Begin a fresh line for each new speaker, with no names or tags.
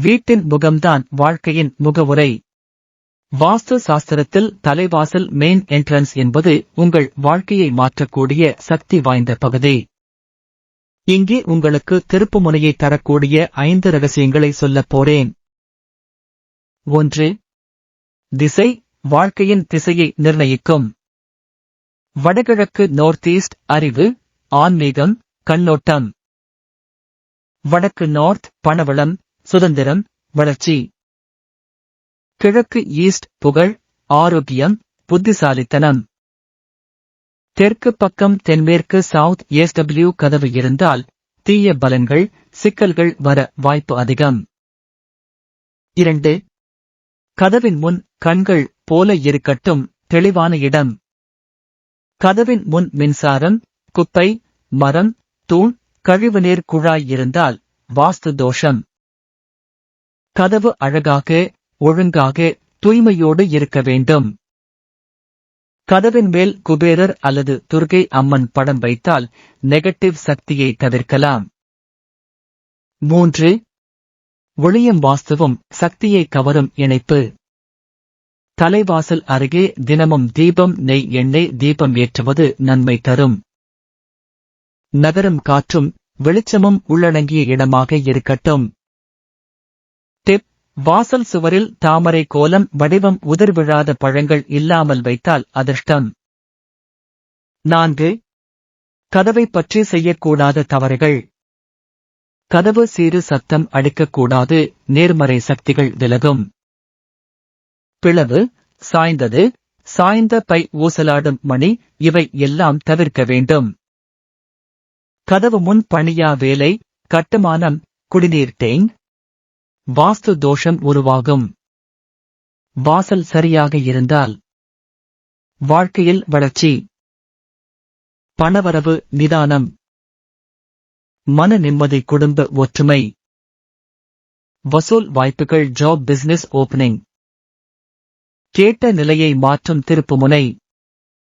வீட்டின் முகம்தான் வாழ்க்கையின் முகவுரை. வாஸ்து சாஸ்திரத்தில் தலைவாசல் மெயின் என்ட்ரன்ஸ் என்பது உங்கள் வாழ்க்கையை மாற்றக்கூடிய சக்தி வாய்ந்த பகுதி. இங்கே உங்களுக்கு திருப்புமுனையை தரக்கூடிய ஐந்து ரகசியங்களை சொல்லப் போறேன். ஒன்று. திசை வாழ்க்கையின் திசையை நிர்ணயிக்கும். வடகிழக்கு நார்த் ஈஸ்ட் அறிவு ஆன்மீகம் கண்ணோட்டம். வடக்கு நார்த் பணவளம் சுதந்திரம் வளர்ச்சி. கிழக்கு ஈஸ்ட் புகழ் ஆரோக்கியம் புத்திசாலித்தனம். தெற்கு பக்கம் தென்மேற்கு சவுத் எஸ்டபிள்யூ கதவு இருந்தால் தீய பலன்கள் சிக்கல்கள் வர வாய்ப்பு அதிகம். இரண்டு கதவின் முன் கண்கள் போல இருக்கட்டும் தெளிவான இடம். கதவின் முன் மின்சாரம் குப்பை மரம் தூண் கழிவுநீர் குழாய் இருந்தால் வாஸ்து தோஷம். கதவு அழகாக ஒழுங்காக தூய்மையோடு இருக்க வேண்டும். கதவின் மேல் குபேரர் அல்லது துர்கை அம்மன் படம் வைத்தால் நெகட்டிவ் சக்தியை தவிர்க்கலாம். மூன்று ஒளியும் வாஸ்துவும் சக்தியை கவரும் இணைப்பு. தலைவாசல் அருகே தினமும் தீபம் நெய் எண்ணெய் தீபம் ஏற்றுவது நன்மை தரும். நகரும் காற்றும் வெளிச்சமும் உள்ளடங்கிய இடமாக இருக்கட்டும். வாசல் சுவரில் தாமரை கோலம் வடிவம் உதிர்விழாத பழங்கள் இல்லாமல் வைத்தால் அதிர்ஷ்டம். நான்கு. கதவை பற்றி செய்யக்கூடாத தவறுகள். கதவு சீறு சத்தம் அடிக்கக்கூடாது நேர்மறை சக்திகள் விலகும். பிளவு. சாய்ந்தது. சாய்ந்த பை ஊசலாடும் மணி இவை எல்லாம் தவிர்க்க வேண்டும். கதவு முன் பணியா வேலை கட்டுமானம் குடிநீர் டேங் வாஸ்து தோஷம் உருவாகும். வாசல் சரியாக இருந்தால் வாழ்க்கையில் வளர்ச்சி. பணவரவு நிதானம். மன நிம்மதி குடும்ப ஒற்றுமை. வசூல் வாய்ப்புகள் ஜாப் பிசினஸ் ஓபனிங் கேட்ட நிலையை மாற்றும் திருப்புமுனை